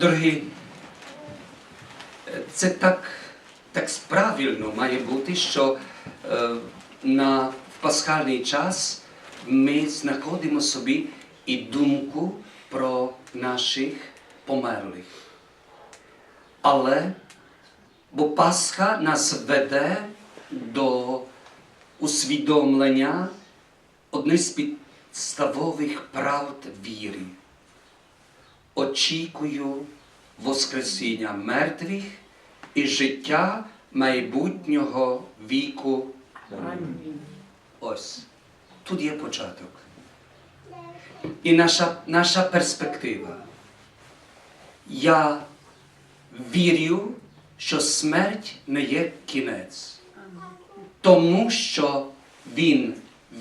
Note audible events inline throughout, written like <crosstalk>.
Дорогі, це так, так правильно має бути, що е, на пасхальний час ми знаходимо собі і думку про наших померлих. Але бо Пасха нас веде до усвідомлення одних з підставових правд віри. Очікую Воскресіння мертвих і життя майбутнього віку. Ось. Тут є початок. І наша, наша перспектива. Я вірю, що смерть не є кінець. Тому що він,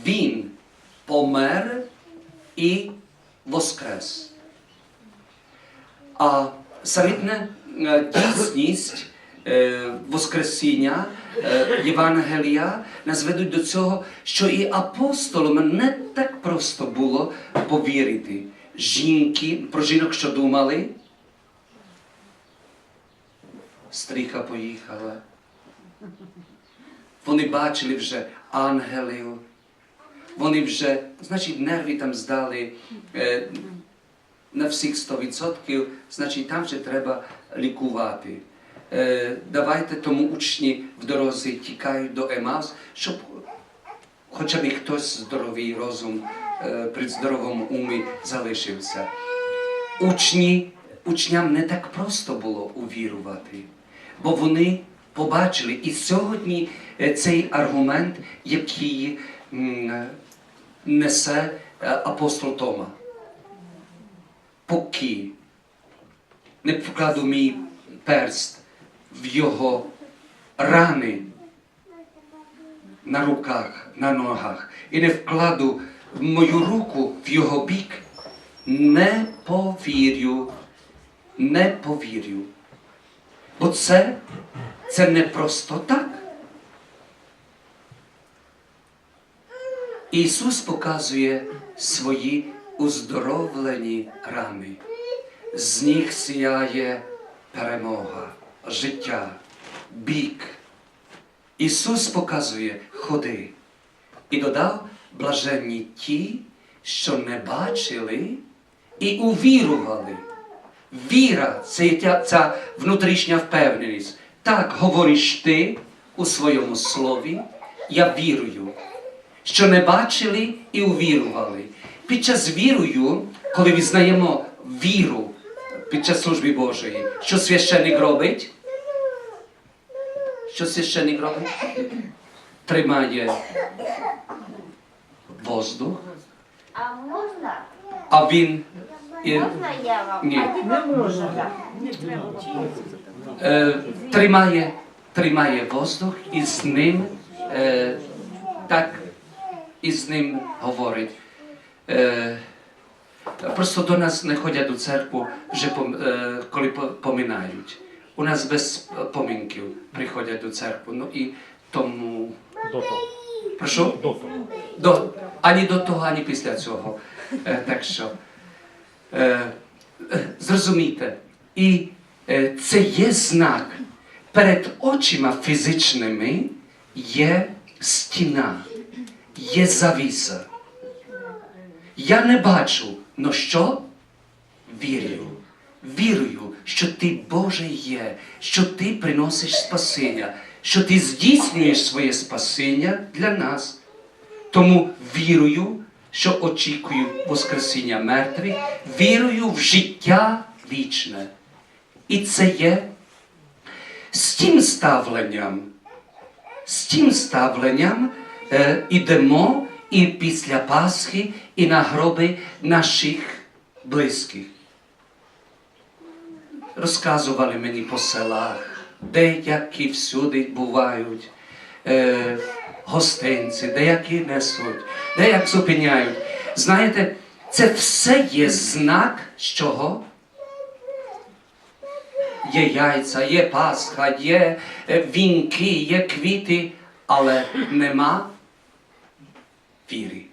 він помер і воскрес. А самітна е, дійсність е, Воскресіння е, Євангелія нас ведуть до цього, що і апостолам не так просто було повірити. Жінки, про жінок, що думали, стріха поїхала. Вони бачили вже ангелів. Вони вже, значить, нерви там здали на всіх 100%, значить, там вже треба лікувати. Давайте тому учні в дорозі тікають до Емаус, щоб хоча б хтось здоровий розум при здоровому умі залишився. Учні, учням не так просто було увірувати, бо вони побачили і сьогодні цей аргумент, який несе апостол Тома. Поки не покладу мій перст в його рани на руках, на ногах, і не вкладу мою руку в його бік, не повірю, не повірю. Бо це, це не просто так. Ісус показує свої уздоровлені рани. З них сіяє перемога, життя, бік. Ісус показує ходи і додав блаженні ті, що не бачили і увірували. Віра це ця, ця внутрішня впевненість. Так говориш ти у своєму слові, я вірую, що не бачили і увірували. Під час вірою, коли візнаємо віру під час служби Божої, що священник робить? Що священник робить? Тримає воздух, А можна? а він Можна я вам? Ні. Тепер можна. е, тримає, тримає воздух і з ним е, так і з ним говорить. Е, просто до нас не ходять у церкву, вже е, коли по- поминають. У нас без поминків приходять до церкви. Ну і тому. До того. Прошу? До того. До, ані до того, ані після цього. Е, так що зрозумійте, і це є знак. Перед очима фізичними є стіна, є завіса. Я не бачу, но що? Вірю. Вірую, що ти Божий є, що ти приносиш спасіння, що ти здійснюєш своє спасіння для нас. Тому вірую, що очікую Воскресіння мертвих, вірую в життя вічне. І це є з тим ставленням, з тим ставленням е, ідемо і після Пасхи, і на гроби наших близьких. Розказували мені по селах, деякі всюди бувають е, гостинці, деякі несуть, деякі зупиняють. Знаєте, це все є знак чого? Є яйця, є Пасха, є е, вінки, є квіти, але нема віри.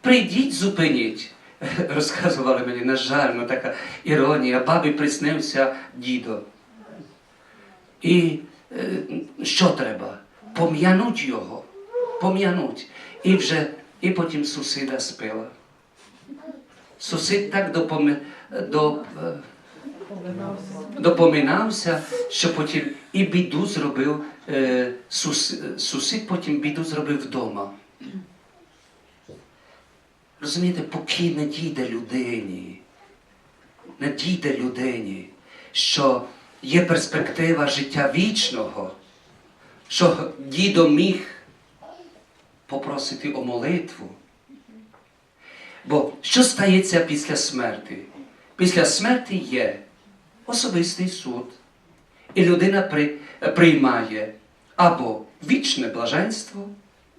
Прийдіть, зупиніть. <laughs> розказували мені, на жаль, ну така іронія, бабі приснився дідо. І е, що треба? Пом'януть його, пом'януть. І вже, і потім сусіда спила. Сусід так допоми, до, е, допоминався, що потім і біду зробив, е, сус, сусід потім біду зробив вдома. Розумієте, поки не дійде людині, не дійде людині, що є перспектива життя вічного, що дідо міг попросити о молитву. Бо що стається після смерті? Після смерті є особистий суд, і людина при, приймає або вічне блаженство,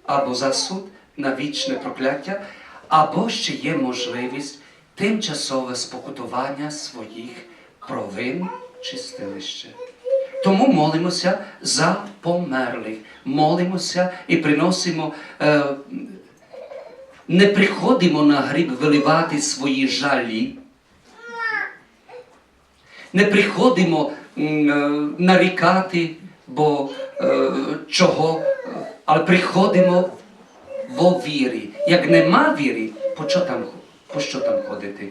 або засуд на вічне прокляття, або ще є можливість тимчасове спокутування своїх провин чистилище. Тому молимося за померлих, молимося і приносимо, е, не приходимо на гріб виливати свої жалі, не приходимо е, нарікати, бо е, чого, але приходимо во вірі. Як нема віри, по що там, по що там ходити?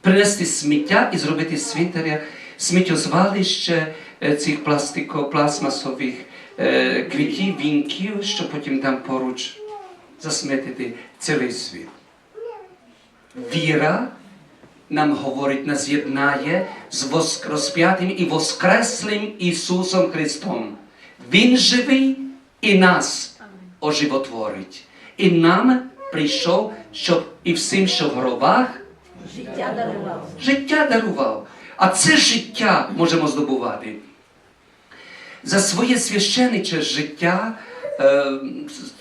Принести сміття і зробити світеря, сміттєзвалище е, цих пластико-пластмасових квітів, вінків, що потім там поруч засмітити цілий світ. Віра нам говорить, нас єднає з розп'ятим і воскреслим Ісусом Христом. Він живий і нас оживотворить. І нам прийшов, щоб і всім, що в гробах, Життя дарував. життя дарував. А це життя можемо здобувати. За своє священиче життя, е,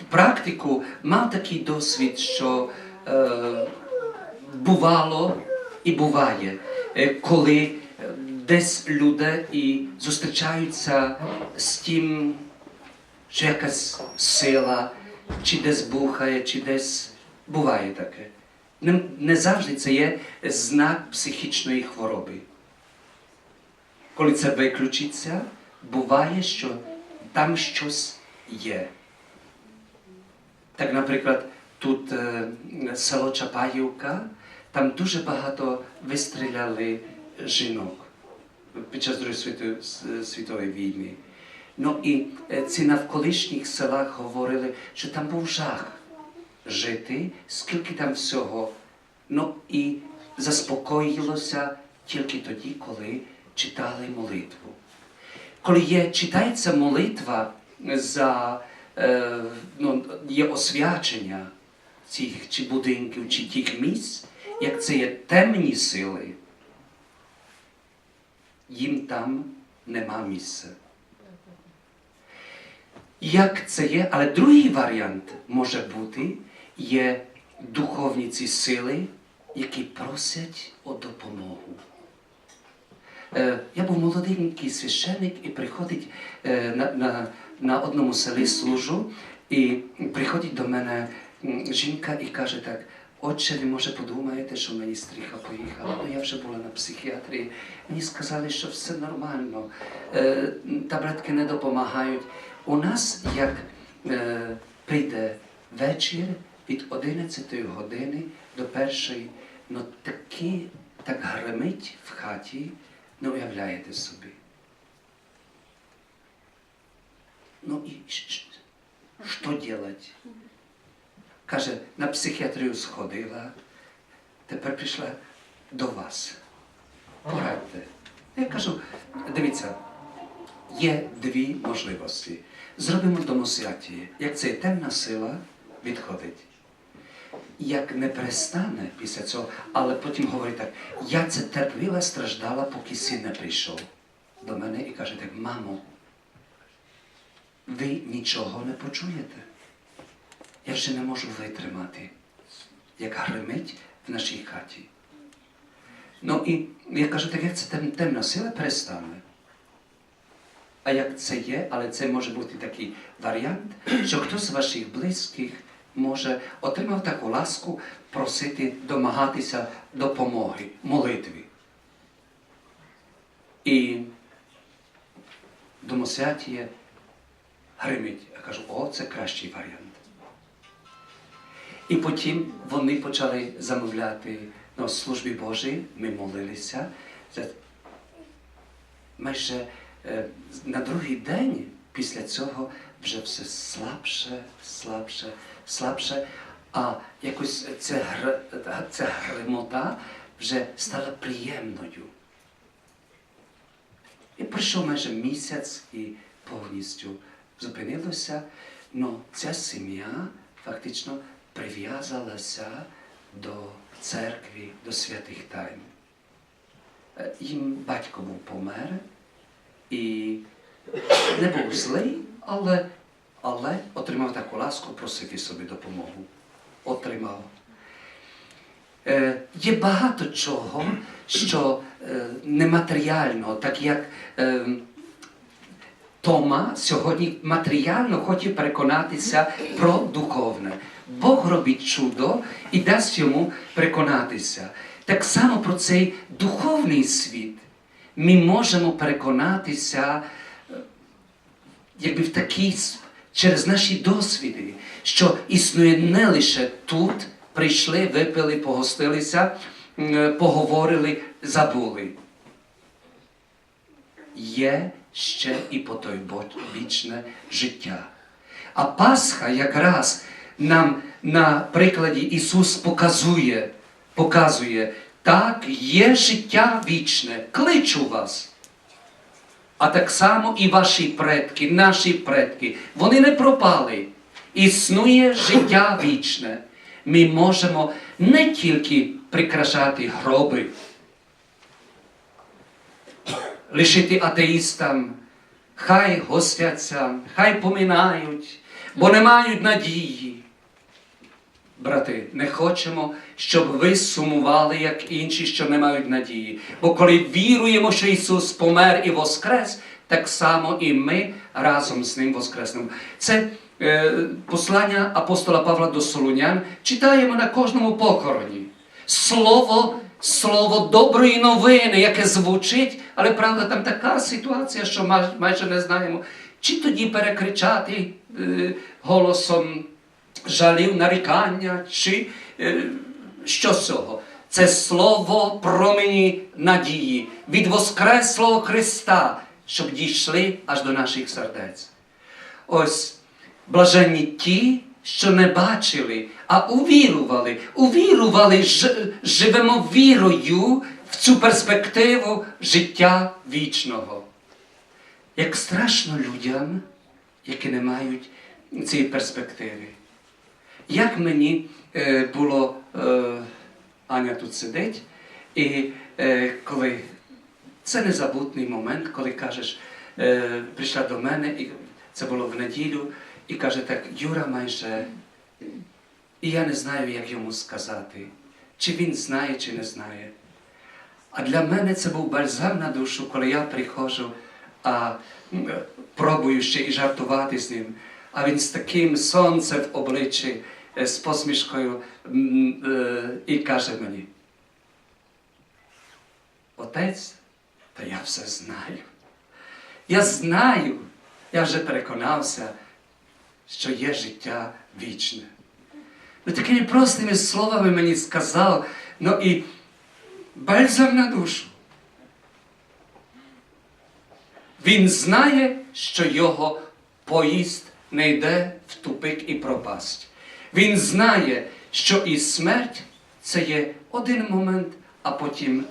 практику мав такий досвід, що е, бувало і буває, е, коли е, десь люди і зустрічаються з тим, що якась сила, чи десь бухає, чи десь буває таке. Не, не завжди це є знак психічної хвороби. Коли це виключиться, буває, що там щось є. Так, наприклад, тут е, село Чапаївка, там дуже багато вистріляли жінок під час Другої світової, війни. Ну і е, ці навколишніх селах говорили, що там був жах жити, скільки там всього. Ну і заспокоїлося тільки тоді, коли читали молитву. Коли є, читається молитва за е, ну, є освячення цих чи будинків, чи тих місць, як це є темні сили, їм там нема місця. Як це є? Але другий варіант може бути, є духовні ці сили, які просять о допомогу. Е, Я був молоденький священник і приходить е, на, на, на одному селі служу, і приходить до мене жінка і каже так. Отче, ви може подумаєте, що мені стріха поїхала. Ну, я вже була на психіатрії. Мені сказали, що все нормально, е, таблетки не допомагають. У нас, як е, прийде вечір від 11 години до першої, ну таки так гримить в хаті, не уявляєте собі. Ну і що робити? Каже, на психіатрію сходила, тепер прийшла до вас. Порадьте. Я кажу, дивіться, є дві можливості. Зробимо домосвяті, як ця темна сила відходить. Як не перестане після цього, але потім говорить так, я це терпіла, страждала, поки син не прийшов до мене і каже так, мамо, ви нічого не почуєте. Я вже не можу витримати, як гримить в нашій хаті. Ну і я кажу, так як це темна сила перестане. А як це є, але це може бути такий варіант, що хтось з ваших близьких може отримав таку ласку просити домагатися допомоги, молитві. І домосвятіє гримить. Я кажу, о, це кращий варіант. І потім вони почали замовляти на службі Божій, ми молилися. Майже е, на другий день після цього вже все слабше, слабше, слабше, а якось ця, гр... ця гримота вже стала приємною. І пройшов майже місяць і повністю зупинилося, але ця сім'я фактично прив'язалася до церкви, до святих тайн. Е, Їм батько був помер і не був злий, але, але отримав таку ласку просити собі допомогу. Отримав. Е, є багато чого, що е, нематеріального, так як е, Тома сьогодні матеріально хоче переконатися про духовне. Бог робить чудо і дасть йому переконатися. Так само про цей духовний світ ми можемо переконатися е, якби в такий через наші досвіди, що існує не лише тут, прийшли, випили, погостилися, е, поговорили, забули. Є ще і по той вічне життя. А Пасха якраз нам на прикладі Ісус показує, показує, так, є життя вічне, кличу вас. А так само і ваші предки, наші предки, вони не пропали. Існує життя вічне. Ми можемо не тільки прикрашати гроби, лишити атеїстам, хай гостяться, хай поминають, бо не мають надії. Брати, не хочемо, щоб ви сумували, як інші, що не мають надії. Бо коли віруємо, що Ісус помер і воскрес, так само і ми разом з Ним воскреснемо. Це е, послання апостола Павла до Солунян читаємо на кожному похороні. Слово, слово доброї новини, яке звучить, але правда, там така ситуація, що май- майже не знаємо, чи тоді перекричати е, голосом жалів, нарікання, чи е, що з цього? Це слово промені надії від Воскреслого Христа, щоб дійшли аж до наших сердець. Ось блаженні ті, що не бачили, а увірували, увірували, живемо вірою в цю перспективу життя вічного. Як страшно людям, які не мають цієї перспективи. Як мені е, було, е, Аня тут сидить, і е, коли це незабутний момент, коли кажеш, прийшла до мене, і це було в неділю, і каже так, Юра майже, і я не знаю, як йому сказати, чи він знає, чи не знає. А для мене це був бальзам на душу, коли я приходжу, а пробую ще і жартувати з ним. А він з таким сонцем в обличчі, з посмішкою і каже мені: Отець, та я все знаю. Я знаю, я вже переконався, що є життя вічне. Ну, такими простими словами мені сказав, ну і бальзам на душу. Він знає, що його поїзд не йде в тупик і пропасть. Він знає, що і смерть це є один момент, а потім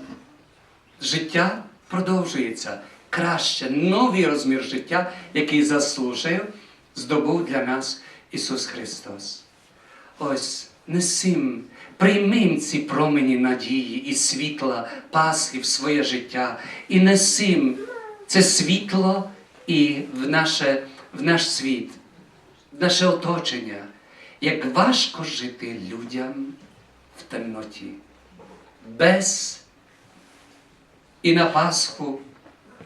життя продовжується. Краще, новий розмір життя, який заслужив, здобув для нас Ісус Христос. Ось несім, приймім ці промені надії і світла Пасхи в своє життя, і несім це світло і в, наше, в наш світ, наше оточення. Як важко жити людям в темноті, без і на Пасху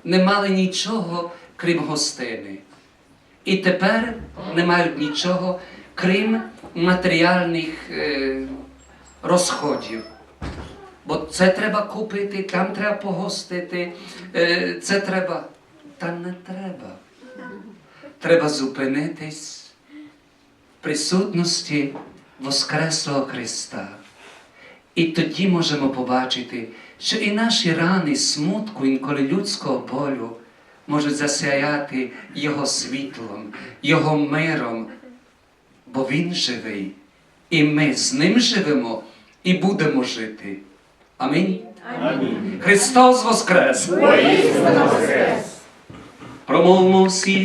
не мали нічого, крім гостини. І тепер не мають нічого, крім матеріальних е, розходів. Бо це треба купити, там треба погостити, е, це треба. Та не треба. Треба зупинитись присутності Воскреслого Христа. І тоді можемо побачити, що і наші рани смутку, інколи людського болю, можуть засяяти Його світлом, Його миром, бо Він живий, і ми з ним живемо і будемо жити. Амінь. Христос Воскрес! Промовимо всі